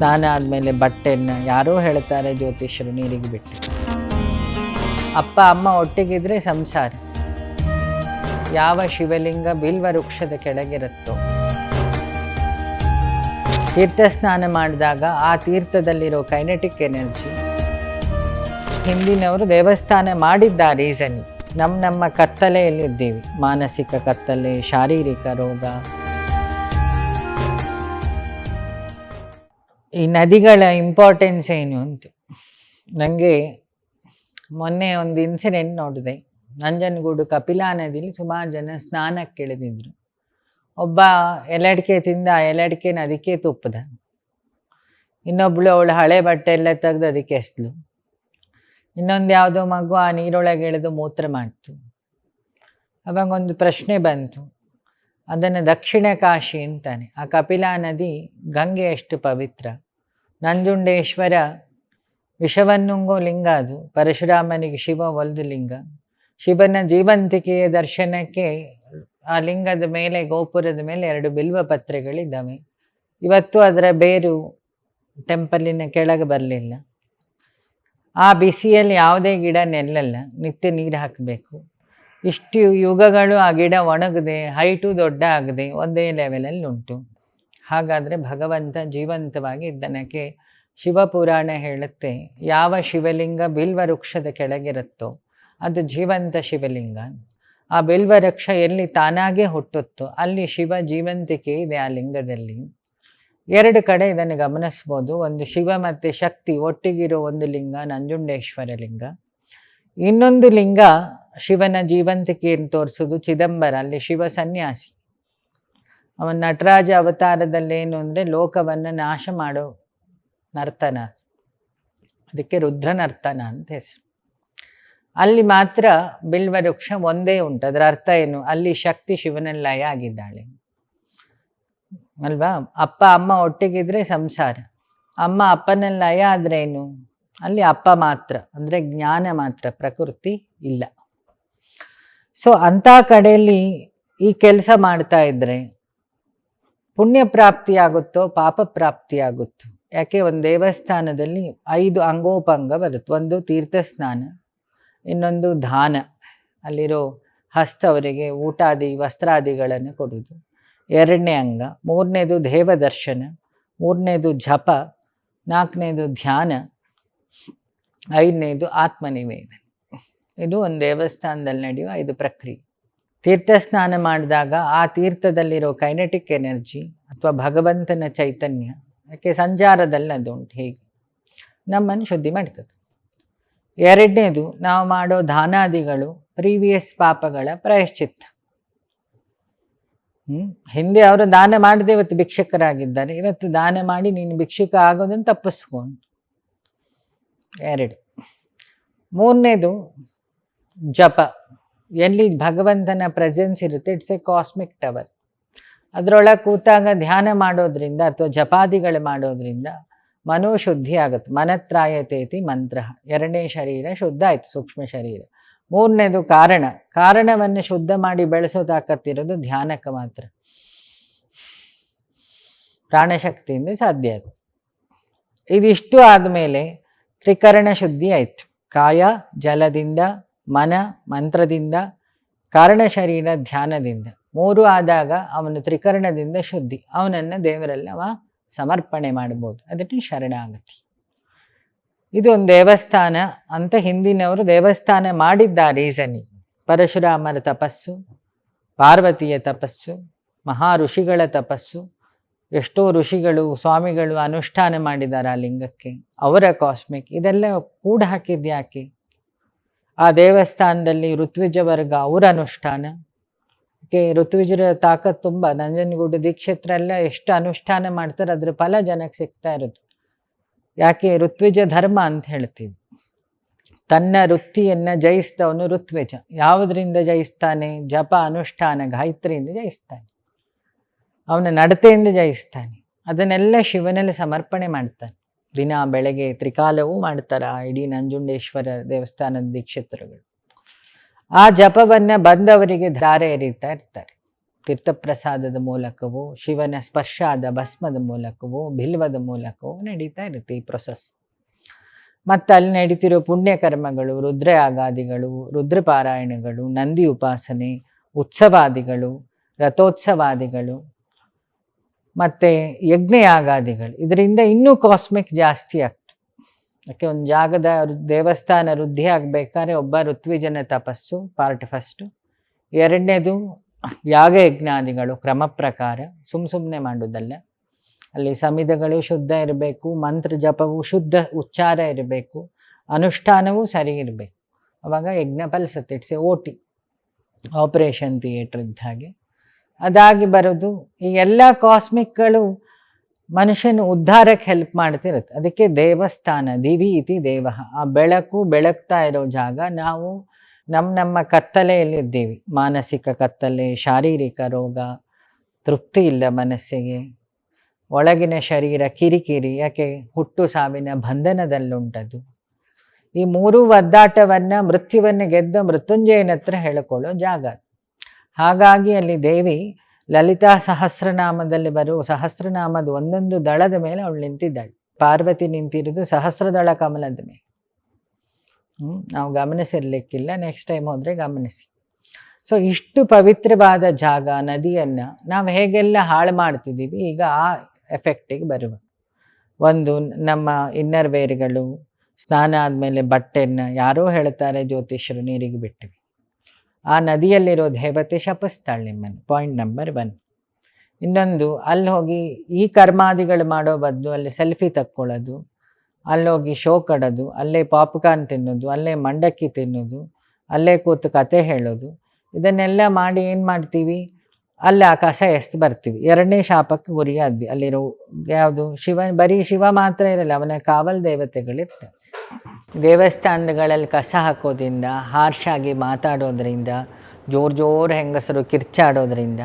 ಸ್ನಾನ ಆದಮೇಲೆ ಬಟ್ಟೆಯನ್ನು ಯಾರೋ ಹೇಳ್ತಾರೆ ಜ್ಯೋತಿಷ್ಯರು ನೀರಿಗೆ ಬಿಟ್ಟು. ಅಪ್ಪ, ಅಮ್ಮ ಒಟ್ಟಿಗಿದ್ರೆ ಸಂಸಾರ. ಯಾವ ಶಿವಲಿಂಗ ಬಿಲ್ವ ವೃಕ್ಷದ ಕೆಳಗಿರುತ್ತೋ. ತೀರ್ಥ ಸ್ನಾನ ಮಾಡಿದಾಗ ಆ ತೀರ್ಥದಲ್ಲಿರೋ ಕೈನೆಟಿಕ್ ಎನರ್ಜಿ ಹಿಂದಿನವರು ದೇವಸ್ಥಾನ ಮಾಡಿದ್ದ ರೀಸನ್ ನಮ್ಮ ನಮ್ಮ ಕತ್ತಲೆಯಲ್ಲಿದ್ದೀವಿ. ಮಾನಸಿಕ ಕತ್ತಲೆ, ಶಾರೀರಿಕ ರೋಗ. ಈ ನದಿಗಳ ಇಂಪಾರ್ಟೆನ್ಸ್ ಏನು ಅಂತ. ನನಗೆ ಮೊನ್ನೆ ಒಂದು ಇನ್ಸಿಡೆಂಟ್ ನೋಡಿದೆ. ನಂಜನಗೂಡು ಕಪಿಲಾ ನದಿಲಿ ಸುಮಾರು ಜನ ಸ್ನಾನಕ್ಕೆ ಇಳಿದಿದ್ರು. ಒಬ್ಬ ಎಲಡಿಕೆ ತಿಂದ ಆ ಅದಕ್ಕೆ ತುಪ್ಪದ. ಇನ್ನೊಬ್ಳು ಅವಳು ಹಳೆ ಬಟ್ಟೆ ಎಲ್ಲ ತೆಗೆದು ಅದಕ್ಕೆ ಎಸ್ಲು ಇನ್ನೊಂದು ಯಾವುದೋ ಮಗು ಆ ನೀರೊಳಗೆ ಇಳಿದು ಮೂತ್ರ ಮಾಡ್ತು. ಅವಾಗ ಒಂದು ಪ್ರಶ್ನೆ ಬಂತು. ಅದನ್ನು ದಕ್ಷಿಣ ಕಾಶಿ ಅಂತಾನೆ. ಆ ಕಪಿಲಾ ನದಿ ಗಂಗೆ ಎಷ್ಟು ಪವಿತ್ರ. ನಂಜುಂಡೇಶ್ವರ ವಿಷವನ್ನುಂಗೋ ಲಿಂಗ ಅದು. ಪರಶುರಾಮನಿಗೆ ಶಿವ ಒಲ್ದು ಲಿಂಗ. ಶಿವನ ಜೀವಂತಿಕೆಯ ದರ್ಶನಕ್ಕೆ ಆ ಲಿಂಗದ ಮೇಲೆ, ಗೋಪುರದ ಮೇಲೆ ಎರಡು ಬಿಲ್ವ ಪತ್ರೆಗಳಿದ್ದಾವೆ. ಇವತ್ತು ಅದರ ಬೇರು ಟೆಂಪಲಿನ ಕೆಳಗೆ ಬರಲಿಲ್ಲ. ಆ ಬಿಸಿಯಲ್ಲಿ ಯಾವುದೇ ಗಿಡ ನೆಲ್ಲಲ್ಲ. ನಿತ್ಯ ನೀರು ಹಾಕಬೇಕು. ಇಷ್ಟು ಯುಗಗಳು ಆ ಗಿಡ ಒಣಗದೆ ಹೈಟು ದೊಡ್ಡ ಆಗದೆ, ಒಂದೇ ಲೆವೆಲಲ್ಲಿ ಉಂಟು. ಹಾಗಾದರೆ ಭಗವಂತ ಜೀವಂತವಾಗಿ ಇದ್ದನಕ್ಕೆ ಶಿವಪುರಾಣ ಹೇಳುತ್ತೆ, ಯಾವ ಶಿವಲಿಂಗ ಬಿಲ್ವ ವೃಕ್ಷದ ಕೆಳಗಿರುತ್ತೋ, ಅದು ಜೀವಂತ ಶಿವಲಿಂಗ. ಆ ಬಿಲ್ವ ವೃಕ್ಷ ಎಲ್ಲಿ ತಾನಾಗೇ ಹುಟ್ಟುತ್ತೋ, ಅಲ್ಲಿ ಶಿವ ಜೀವಂತಿಕೆ ಇದೆ ಆ ಲಿಂಗದಲ್ಲಿ. ಎರಡು ಕಡೆ ಇದನ್ನು ಗಮನಿಸ್ಬೋದು, ಒಂದು ಶಿವ ಮತ್ತು ಶಕ್ತಿ ಒಟ್ಟಿಗಿರೋ ಒಂದು ಲಿಂಗ, ನಂಜುಂಡೇಶ್ವರ ಲಿಂಗ. ಇನ್ನೊಂದು ಲಿಂಗ ಶಿವನ ಜೀವಂತಿಕೆಯನ್ನು ತೋರಿಸೋದು ಚಿದಂಬರ, ಅಲ್ಲಿ ಶಿವ ಸನ್ಯಾಸಿ. ಅವನ ನಟರಾಜ ಅವತಾರದಲ್ಲೇನು ಅಂದರೆ ಲೋಕವನ್ನು ನಾಶ ಮಾಡೋ ನರ್ತನ. ಅದಕ್ಕೆ ರುದ್ರ ನರ್ತನ ಅಂತ ಹೆಸರು. ಅಲ್ಲಿ ಮಾತ್ರ ಬಿಲ್ವ ವೃಕ್ಷ ಒಂದೇ ಉಂಟು. ಅದರ ಅರ್ಥ ಏನು? ಅಲ್ಲಿ ಶಕ್ತಿ ಶಿವನಲ್ಲಿ ಲಯ ಆಗಿದ್ದಾಳೆ. ಅಲ್ವಾ? ಅಪ್ಪ, ಅಮ್ಮ ಒಟ್ಟಿಗಿದ್ರೆ ಸಂಸಾರ. ಅಮ್ಮ ಅಪ್ಪನಲ್ಲಿ ಲಯ ಆದ್ರೆ ಏನು ಅಲ್ಲಿ ಅಪ್ಪ ಮಾತ್ರ. ಅಂದರೆ ಜ್ಞಾನ ಮಾತ್ರ. ಪ್ರಕೃತಿ ಇಲ್ಲ. ಸೊ ಅಂಥ ಕಡೆಯಲ್ಲಿ ಈ ಕೆಲಸ ಮಾಡ್ತಾ ಇದ್ರೆ ಪುಣ್ಯ ಪ್ರಾಪ್ತಿಯಾಗುತ್ತೋ ಪಾಪ ಪ್ರಾಪ್ತಿಯಾಗುತ್ತೋ ಯಾಕೆ ಒಂದು ದೇವಸ್ಥಾನದಲ್ಲಿ ಐದು ಅಂಗೋಪಂಗ ಬರುತ್ತೆ. ಒಂದು ತೀರ್ಥ ಸ್ನಾನ ಇನ್ನೊಂದು ದಾನ. ಅಲ್ಲಿರೋ ಹಸ್ತವರಿಗೆ ಊಟಾದಿ, ವಸ್ತ್ರಾದಿಗಳನ್ನು ಕೊಡುವುದು. ಎರಡನೇ ಅಂಗ, ಮೂರನೇದು ದೇವದರ್ಶನ, ಮೂರನೇದು ಜಪ, ನಾಲ್ಕನೇದು ಧ್ಯಾನ, ಐದನೇದು ಆತ್ಮನಿವೇದನೆ. ಇದು ಒಂದು ದೇವಸ್ಥಾನದಲ್ಲಿ ನಡೆಯುವ ಇದು ಪ್ರಕ್ರಿಯೆ. ತೀರ್ಥ ಸ್ನಾನ ಮಾಡಿದಾಗ ಆ ತೀರ್ಥದಲ್ಲಿರೋ ಕೈನೆಟಿಕ್ ಎನರ್ಜಿ ಅಥವಾ ಭಗವಂತನ ಚೈತನ್ಯ, ಯಾಕೆ ಸಂಚಾರದಲ್ಲಿ ಅದು ಉಂಟು, ಹೇಗೆ? ನಮ್ಮನ್ನು ಶುದ್ಧಿ ಮಾಡ್ತದೆ. ಎರಡನೇದು, ನಾವು ಮಾಡೋ ದಾನಾದಿಗಳು ಪ್ರೀವಿಯಸ್ ಪಾಪಗಳ ಪ್ರಾಯಶ್ಚಿತ್ತ. ಹಿಂದೆ ಅವರು ದಾನ ಮಾಡದೆ ಇವತ್ತು ಭಿಕ್ಷಕರಾಗಿದ್ದಾರೆ. ಇವತ್ತು ದಾನ ಮಾಡಿ ನೀನು ಭಿಕ್ಷುಕ ಆಗೋದನ್ನು ತಪ್ಪಿಸ್ಕೊಂಡು. ಎರಡು. ಮೂರನೇದು ಜಪ. ಎಲ್ಲಿ ಭಗವಂತನ ಪ್ರೆಸೆನ್ಸ್ ಇರುತ್ತೆ ಇಟ್ಸ್ ಎ ಕಾಸ್ಮಿಕ್ ಟವರ್ ಅದರೊಳಗೆ ಕೂತಾಗ ಧ್ಯಾನ ಮಾಡೋದ್ರಿಂದ ಅಥವಾ ಜಪಾದಿಗಳು ಮಾಡೋದ್ರಿಂದ ಮನೋಶುದ್ಧಿ ಆಗುತ್ತೆ. ಮನತ್ರಾಯತೇತಿ ಮಂತ್ರ. ಎರಡನೇ ಶರೀರ ಶುದ್ಧ ಆಯಿತು, ಸೂಕ್ಷ್ಮ ಶರೀರ. ಮೂರನೇದು ಕಾರಣ. ಕಾರಣವನ್ನು ಶುದ್ಧ ಮಾಡಿ ಬೆಳೆಸೋದಾಕತ್ತಿರೋದು ಧ್ಯಾನಕ್ಕೆ ಮಾತ್ರ. ಪ್ರಾಣಶಕ್ತಿಯಿಂದ ಸಾಧ್ಯ ಆಯಿತು. ಇದಿಷ್ಟು ಆದಮೇಲೆ ತ್ರಿಕರಣ ಶುದ್ಧಿ ಆಯಿತು. ಕಾಯ, ಜಲದಿಂದ ಮನ ಮಂತ್ರದಿಂದ, ಕಾರಣ ಶರೀರ ಧ್ಯಾನದಿಂದ. ಮೂರು ಆದಾಗ ಅವನು ತ್ರಿಕರಣದಿಂದ ಶುದ್ಧಿ. ಅವನನ್ನು ದೇವರಲ್ಲಿ ಅವ ಸಮರ್ಪಣೆ ಮಾಡ್ಬೋದು. ಅದಕ್ಕೆ ಶರಣಾಗತಿ. ಇದು ಒಂದು ದೇವಸ್ಥಾನ ಅಂತ ಹಿಂದಿನವರು ದೇವಸ್ಥಾನ ಮಾಡಿದ್ದಾರೆ ರೀಸನಿ ಪರಶುರಾಮರ ತಪಸ್ಸು, ಪಾರ್ವತಿಯ ತಪಸ್ಸು, ಮಹಾ ಋಷಿಗಳ ತಪಸ್ಸು, ಎಷ್ಟೋ ಋಷಿಗಳು, ಸ್ವಾಮಿಗಳು ಅನುಷ್ಠಾನ ಮಾಡಿದ್ದಾರೆ ಆ ಲಿಂಗಕ್ಕೆ. ಅವರ ಕಾಸ್ಮಿಕ್ ಇದೆಲ್ಲ ಕೂಡ ಹಾಕಿದ್ಯಾಕೆ? ಆ ದೇವಸ್ಥಾನದಲ್ಲಿ ಋತ್ವಿಜ ವರ್ಗ ಅವರ ಅನುಷ್ಠಾನ. ಕೆ ಋತ್ವಿಜರ ತಾಕತ್ ತುಂಬ. ನಂಜನಗೂಡು ಎಲ್ಲ ಎಷ್ಟು ಅನುಷ್ಠಾನ ಮಾಡ್ತಾರೆ, ಅದ್ರ ಫಲ ಜನಕ್ಕೆ ಸಿಗ್ತಾ ಇರೋದು. ಯಾಕೆ? ಋತ್ವಿಜ ಧರ್ಮ ಅಂತ ಹೇಳ್ತೀವಿ. ತನ್ನ ವೃತ್ತಿಯನ್ನು ಜಯಿಸಿದವನು ಋತ್ವಿಜ. ಯಾವುದರಿಂದ ಜಯಿಸ್ತಾನೆ? ಜಪ, ಅನುಷ್ಠಾನ, ಗಾಯತ್ರಿಯಿಂದ ಜಯಿಸ್ತಾನೆ. ಅವನ ನಡತೆಯಿಂದ ಜಯಿಸ್ತಾನೆ. ಅದನ್ನೆಲ್ಲ ಶಿವನಲ್ಲಿ ಸಮರ್ಪಣೆ ಮಾಡ್ತಾನೆ. ದಿನ ಬೆಳಗ್ಗೆ ತ್ರಿಕಾಲವೂ ಮಾಡ್ತಾರೆ ಆ ಇಡೀ ನಂಜುಂಡೇಶ್ವರ ದೇವಸ್ಥಾನದ ದೀಕ್ಷೇತ್ರಗಳು. ಆ ಜಪವನ್ನು ಬಂದವರಿಗೆ ಧಾರೆ ಎರೀತಾ ಇರ್ತಾರೆ. ತೀರ್ಥಪ್ರಸಾದದ ಮೂಲಕವೋ, ಶಿವನ ಸ್ಪರ್ಶ ಆದ ಭಸ್ಮದ ಮೂಲಕವೋ, ಬಿಲ್ವದ ಮೂಲಕವೋ ನಡೀತಾ ಇರುತ್ತೆ ಈ ಪ್ರೊಸೆಸ್ ಮತ್ತು ಅಲ್ಲಿ ನಡೀತಿರೋ ಪುಣ್ಯಕರ್ಮಗಳು ರುದ್ರಯಾಗಾದಿಗಳು ರುದ್ರಪಾರಾಯಣಗಳು, ನಂದಿ ಉಪಾಸನೆ, ಉತ್ಸವಾದಿಗಳು, ರಥೋತ್ಸವಾದಿಗಳು ಮತ್ತು ಯಜ್ಞಯಾಗಾದಿಗಳು. ಇದರಿಂದ ಇನ್ನೂ ಕಾಸ್ಮಿಕ್ ಜಾಸ್ತಿ ಆಗ್ತದೆ. ಯಾಕೆ ಒಂದು ಜಾಗದ ದೇವಸ್ಥಾನ ವೃದ್ಧಿ ಆಗಬೇಕಾದ್ರೆ ಒಬ್ಬ ಋತ್ವಿಜನ ತಪಸ್ಸು ಪಾರ್ಟ್ ಫಸ್ಟು ಎರಡನೇದು ಯಾಗ ಯಜ್ಞಾದಿಗಳು, ಕ್ರಮ ಪ್ರಕಾರ. ಸುಮ್ ಸುಮ್ಮನೆ ಮಾಡೋದಲ್ಲ. ಅಲ್ಲಿ ಸಮಿಧಗಳು ಶುದ್ಧ ಇರಬೇಕು, ಮಂತ್ರ ಜಪವು ಶುದ್ಧ, ಉಚ್ಚಾರ ಇರಬೇಕು, ಅನುಷ್ಠಾನವೂ ಸರಿ ಇರಬೇಕು. ಅವಾಗ ಯಜ್ಞ ಫಲಿಸುತ್ತೆ. It's a O T operation ಇದ್ದ ಹಾಗೆ. ಅದಾಗಿ ಬರೋದು. ಈ ಎಲ್ಲ ಕಾಸ್ಮಿಕ್ಗಳು ಮನುಷ್ಯನ ಉದ್ಧಾರಕ್ಕೆ ಹೆಲ್ಪ್ ಮಾಡ್ತಿರುತ್ತೆ. ಅದಕ್ಕೆ ದೇವಸ್ಥಾನ, ದಿವಿ ಇತಿ ದೇವ. ಆ ಬೆಳಕು ಬೆಳಗ್ತಾ ಇರೋ ಜಾಗ ನಾವು ನಮ್ಮ ನಮ್ಮ ಕತ್ತಲೆಯಲ್ಲಿದ್ದೀವಿ. ಮಾನಸಿಕ ಕತ್ತಲೆ, ಶಾರೀರಿಕ ರೋಗ, ತೃಪ್ತಿ ಇಲ್ಲ ಮನಸ್ಸಿಗೆ. ಒಳಗಿನ ಶರೀರ ಕಿರಿಕಿರಿ, ಯಾಕೆ ಹುಟ್ಟು ಸಾವಿನ ಬಂಧನದಲ್ಲುಂಟದು. ಈ ಮೂರೂ ಒದ್ದಾಟವನ್ನು, ಮೃತ್ಯುವನ್ನು ಗೆದ್ದ ಮೃತ್ಯುಂಜಯನ ಹತ್ರ ಹೇಳಿಕೊಳ್ಳೋ ಜಾಗ. ಹಾಗಾಗಿ ಅಲ್ಲಿ ದೇವಿ ಲಲಿತಾ ಸಹಸ್ರನಾಮದಲ್ಲಿ ಬರುವ ಸಹಸ್ರನಾಮದ ಒಂದೊಂದು ದಳದ ಮೇಲೆ ಅವಳು ನಿಂತಿದ್ದಾಳೆ. ಪಾರ್ವತಿ ನಿಂತಿರೋದು ಸಹಸ್ರದಳ ಕಮಲದ ಮೇಲೆ. ನಾವು ಗಮನಿಸಿರ್ಲಿಕ್ಕಿಲ್ಲ. ನೆಕ್ಸ್ಟ್ ಟೈಮ್ ಹೋದರೆ ಗಮನಿಸಿ. ಸೊ ಇಷ್ಟು ಪವಿತ್ರವಾದ ಜಾಗ, ನದಿಯನ್ನು ನಾವು ಹೇಗೆಲ್ಲ ಹಾಳು ಮಾಡ್ತಿದ್ದೀವಿ, ಈಗ ಆ ಎಫೆಕ್ಟಿಗೆ ಬರುವ. ಒಂದು ನಮ್ಮ ಇನ್ನರ್ ವೇರ್ಗಳು ಸ್ನಾನ ಆದಮೇಲೆ ಬಟ್ಟೆಯನ್ನು, ಯಾರೋ ಹೇಳ್ತಾರೆ ಜ್ಯೋತಿಷ್ಯರು ನೀರಿಗೆ ಬಿಟ್ಟಿವಿ ಆ ನದಿಯಲ್ಲಿರೋ ದೇವತೆ ಶಪಿಸ್ತಾಳೆ ನಿಮ್ಮನ್ನು. ಪಾಯಿಂಟ್ ನಂಬರ್ ಒನ್ ಇನ್ನೊಂದು, ಅಲ್ಲಿ ಹೋಗಿ ಈ ಕರ್ಮಾದಿಗಳು ಮಾಡೋ ಬದಲು ಅಲ್ಲಿ ಸೆಲ್ಫಿ ತಕ್ಕೊಳ್ಳೋದು ಅಲ್ಲೋಗಿ ಶೋ ಕಡೋದು, ಅಲ್ಲೇ ಪಾಪ್ಕಾರ್ನ್ ತಿನ್ನೋದು, ಅಲ್ಲೇ ಮಂಡಕ್ಕಿ ತಿನ್ನೋದು, ಅಲ್ಲೇ ಕೂತು ಕತೆ ಹೇಳೋದು, ಇದನ್ನೆಲ್ಲ ಮಾಡಿ ಏನು ಮಾಡ್ತೀವಿ? ಅಲ್ಲಿ ಆ ಕಸ ಎಸ್ತು ಬರ್ತೀವಿ. ಎರಡನೇ ಶಾಪಕ್ಕೆ ಗುರಿಯಾದ್ವಿ. ಅಲ್ಲಿರೋ ಯಾವುದು? ಶಿವ, ಬರೀ ಶಿವ ಮಾತ್ರ ಇರಲ್ಲ, ಅವನ ಕಾವಲ್ ದೇವತೆಗಳಿರ್ತವೆ ದೇವಸ್ಥಾನಗಳಲ್ಲಿ ಕಸ ಹಾಕೋದ್ರಿಂದ ಹಾರ್ಷಾಗಿ ಮಾತಾಡೋದ್ರಿಂದ ಜೋರು ಜೋರು ಹೆಂಗಸರು ಕಿರ್ಚಾಡೋದ್ರಿಂದ